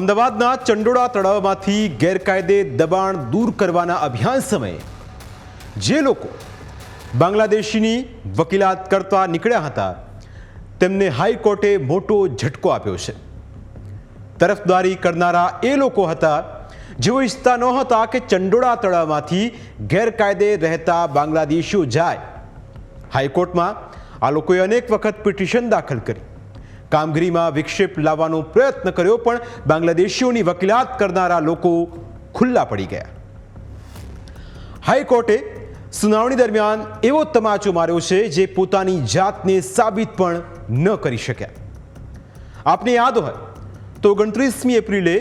અમદાવાદના ચંડોળા તળાવમાંથી ગેરકાયદે દબાણ દૂર કરવાના અભિયાન સમયે જે લોકો બાંગ્લાદેશીની વકીલાત કરતા નીકળ્યા હતા, તેમને હાઈકોર્ટે મોટો ઝટકો આપ્યો છે. તરફદારી કરનારા એ લોકો હતા, જેઓ ઈચ્છતા નહોતા કે ચંડોળા તળાવમાંથી ગેરકાયદે રહેતા બાંગ્લાદેશીઓ જાય. હાઈકોર્ટમાં આ લોકોએ અનેક વખત પિટિશન દાખલ કરી. કામગીરીમાં વિક્ષેપ લાવવાનો પ્રયત્ન કર્યો, પણ બાંગ્લાદેશીઓની વકીલાત કરનારા લોકો ખુલ્લા પડી ગયા. હાઈકોર્ટે સુનાવણી દરમિયાન એવો તમાચો માર્યો છે જે પોતાની જાતને સાબિત પણ ન કરી શક્યા. આપને યાદ હોય તો ઓગણત્રીસમી એપ્રિલે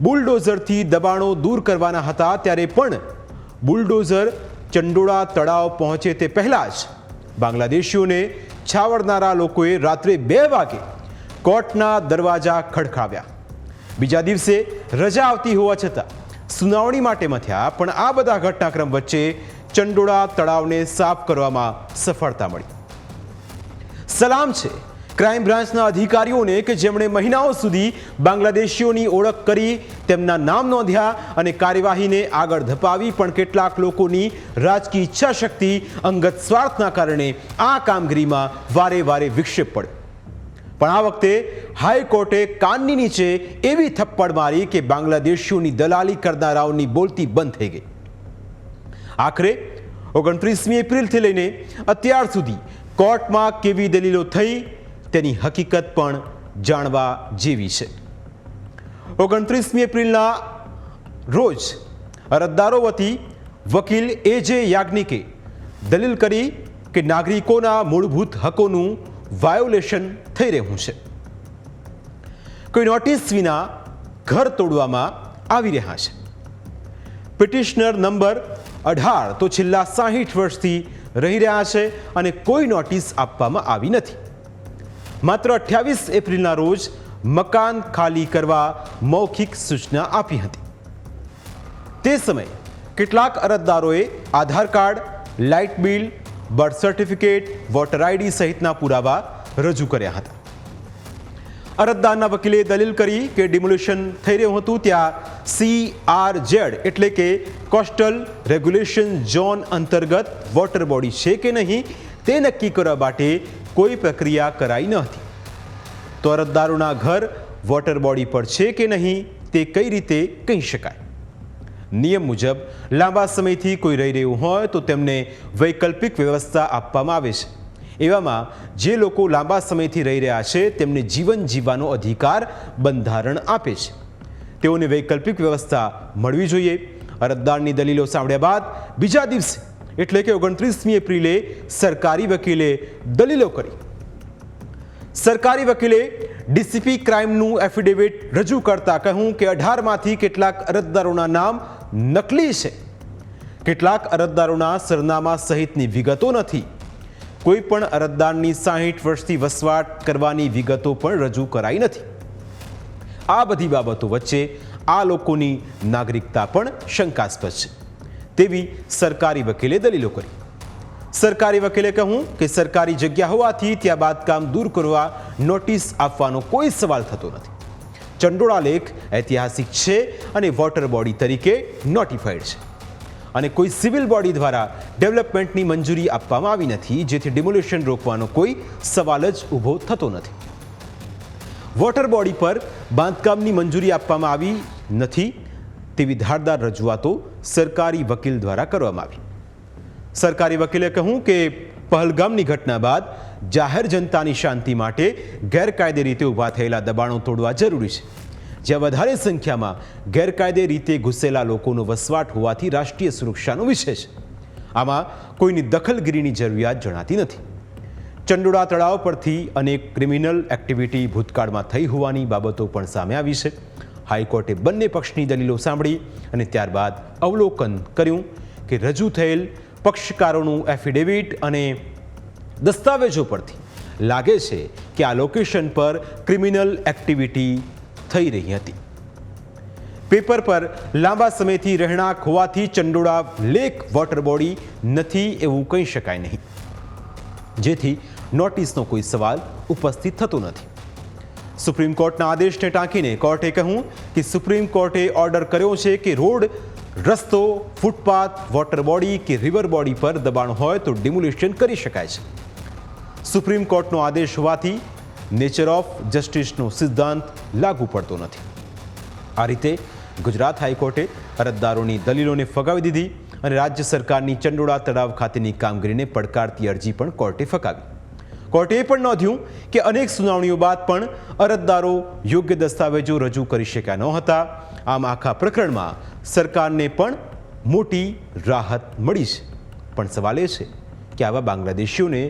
બુલડોઝરથી દબાણો દૂર કરવાના હતા, ત્યારે પણ બુલડોઝર ચંડોળા તળાવ પહોંચે તે પહેલાં જ બાંગ્લાદેશીઓને છાવરનારા લોકોએ રાત્રે બે વાગે કોર્ટના દરવાજા ખડખાવ્યા. બીજા દિવસે રજા આવતી હોવા છતાં સુનાવણી માટે મથ્યા, પણ આ બધા ઘટનાક્રમ વચ્ચે ચંડોળા તળાવને સાફ કરવામાં સફળતા મળી. સલામ છે ક્રાઇમ બ્રાન્ચના અધિકારીઓને કે જેમણે મહિનાઓ સુધી બાંગ્લાદેશીઓની ઓળખ કરી, તેમના નામ નોંધ્યા અને કાર્યવાહીને આગળ ધપાવી, પણ કેટલાક લોકોની રાજકીય ઈચ્છાશક્તિ અંગત સ્વાર્થના કારણે આ કામગીરીમાં વારે વારે વિક્ષેપ પડ્યો. પણ આ વખતે હાઈકોર્ટે કાનની નીચે એવી થપ્પડ મારી કે બાંગ્લાદેશીઓની દલાલી કરનારાઓની બોલતી બંધ થઈ ગઈ. આખરે ઓગણત્રીસમી એપ્રિલથી લઈને અત્યાર સુધી કોર્ટમાં કેવી દલીલો થઈ તેની હકીકત પણ જાણવા જેવી છે. ઓગણત્રીસમી એપ્રિલના રોજ અરજદારો વતી વકીલ એ જે યાજ્ઞિકે દલીલ કરી કે નાગરિકોના મૂળભૂત હકોનું વાયોલેશન થઈ રહ્યું છે. કોઈ નોટિસ વિના ઘર તોડવામાં આવી રહ્યા છે. પિટિશનર નંબર અઢાર તો છેલ્લા સાહીઠ વર્ષથી રહી રહ્યા છે અને કોઈ નોટિસ આપવામાં આવી નથી. માત્ર અઠ્યાવીસ એપ્રિલના રોજ મકાન ખાલી કરવા મૌખિક સૂચના આપી હતી. તે સમયે કેટલાક અરજદારોએ Aadhaar card, light bill birth certificate, voter ID સહિતના પુરાવા રજૂ કર્યા હતા. અરજદારના વકીલે દલીલ કરી કે ડિમોલ્યુશન થઈ રહ્યું હતું ત્યાં સી આર જેડ એટલે કે કોસ્ટલ રેગ્યુલેશન ઝોન અંતર્ગત વોટર બોડી છે કે નહીં તે નક્કી કરવા માટે કોઈ પ્રક્રિયા કરાઈ ન હતી. તો અરજદારોના ઘર વોટર બોડી પર છે કે નહીં તે કઈ રીતે કહી શકાય? નિયમ મુજબ લાંબા સમયથી કોઈ રહી રહ્યું હોય તો તેમને વૈકલ્પિક વ્યવસ્થા આપવામાં આવે છે. એવામાં જે લોકો લાંબા સમયથી રહી રહ્યા છે, તેમને જીવન જીવવાનો અધિકાર બંધારણ આપે છે. તેઓને વૈકલ્પિક વ્યવસ્થા મળવી જોઈએ. અરજદારની દલીલો સાંભળ્યા બાદ બીજા દિવસે, એટલે કે ઓગણત્રીસમી એપ્રિલે, સરકારી વકીલે દલીલો કરી. સરકારી વકીલે ડીસીપી ક્રાઇમનું એફિડેવિટ રજૂ કરતા કહ્યું કે અઢારમાંથી કેટલાક અરજદારોના નામ નકલી છે. કેટલાક અરજદારોના સરનામા સહિતની વિગતો નથી. કોઈ પણ અરજદારની સાહીઠ વર્ષથી વસવાટ કરવાની વિગતો પણ રજૂ કરાઈ નથી. આ બધી બાબતો વચ્ચે આ લોકોની નાગરિકતા પણ શંકાસ્પદ છે. તેવી સરકારી વકીલે દલીલો કરી. સરકારી વકીલે કહ્યું કે સરકારી જગ્યા હોવાથી ત્યાં બાંધકામ દૂર કરવા નોટિસ આપવાનો કોઈ સવાલ થતો નથી. ચંડોળા લેક ઐતિહાસિક છે અને વોટર બોડી તરીકે નોટિફાઈડ છે. અને કોઈ સિવિલ બોડી દ્વારા ડેવલપમેન્ટની મંજૂરી આપવામાં આવી નથી, જેથી ડિમોલિશન રોકવાનો કોઈ સવાલ જ ઊભો થતો નથી. વોટર બોડી પર બાંધકામની મંજૂરી આપવામાં આવી નથી તેવી ધારદાર રજૂઆતો સરકારી વકીલ દ્વારા કરવામાં આવી. સરકારી વકીલે કહ્યું કે પહલગામની ઘટના બાદ જાહેર જનતાની શાંતિ માટે ગેરકાયદે રીતે ઊભા થયેલા દબાણો તોડવા જરૂરી છે. જ્યાં વધારે સંખ્યામાં ગેરકાયદે રીતે ઘૂસેલા લોકોનો વસવાટ હોવાથી રાષ્ટ્રીય સુરક્ષાનો વિષય છે આમાં કોઈની દખલગીરીની જરૂરિયાત જણાતી નથી. ચંડોળા તળાવ પરથી અનેક ક્રિમિનલ એક્ટિવિટી ભૂતકાળમાં થઈ હોવાની બાબતો પણ સામે આવી છે. હાઈકોર્ટે બંને પક્ષની દલીલો સાંભળી અને ત્યારબાદ અવલોકન કર્યું કે રજૂ થયેલ પક્ષકારોનું એફિડેવિટ અને દસ્તાવેજો પરથી. લાગે છે કે આ લોકેશન પર ક્રિમિનલ એક્ટિવિટી થઈ રહી હતી. પેપર પર લાંબા સમયથી રહેણાંક હોવાથી ચંડોળા લેક વોટર બોડી નથી એવું કહી શકાય નહીં. જેથી નોટિસનો કોઈ સવાલ ઉપસ્થિત થતો નથી. સુપ્રીમ કોર્ટના આદેશને ટાંકીને કોર્ટે કહ્યું કે સુપ્રીમ કોર્ટે ઓર્ડર કર્યો છે કે રોડ, રસ્તો ફૂટપાથ વોટર બોડી કે રિવર બોડી પર દબાણ હોય તો ડિમોલિશન કરી શકાય છે. સુપ્રીમ કોર્ટનો આદેશ હોવાથી નેચર ઓફ જસ્ટિસનો સિદ્ધાંત લાગુ પડતો નથી. આ રીતે ગુજરાત હાઈકોર્ટે અરજદારોની દલીલોને ફગાવી દીધી અને રાજ્ય સરકારની ચંડોળા તળાવ ખાતેની કામગીરીને પડકારતી અરજી પણ કોર્ટે ફગાવી. કોર્ટે એ પણ નોંધ્યું કે અનેક સુનાવણીઓ બાદ પણ અરજદારો યોગ્ય દસ્તાવેજો રજૂ કરી શક્યા ન હતા. આમ આખા પ્રકરણમાં સરકારને પણ મોટી રાહત મળી છે. પણ સવાલ એ છે કે આવા બાંગ્લાદેશીઓને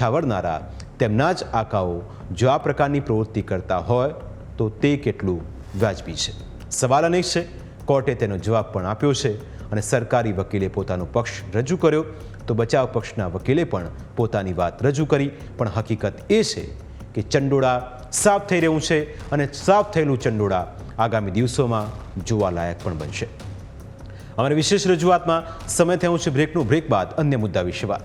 છાવરનારા તેમના જ આકાઓ જો આ પ્રકારની પ્રવૃત્તિ કરતા હોય તો તે કેટલું વ્યાજબી છે. સવાલ અનેક છે. કોર્ટે તેનો જવાબ પણ આપ્યો છે અને સરકારી વકીલે પોતાનો પક્ષ રજૂ કર્યો. તો બચાવ પક્ષના વકીલે પણ પોતાની વાત રજૂ કરી. પણ હકીકત એ છે કે ચંડોળા સાફ થઈ રહ્યું છે અને સાફ થયેલું ચંડોળા આગામી દિવસોમાં જોવાલાયક પણ બનશે. અમારી વિશેષ રજૂઆતમાં સમય થયું છે. બ્રેકનું બ્રેક બાદ અન્ય મુદ્દા વિશે વાત.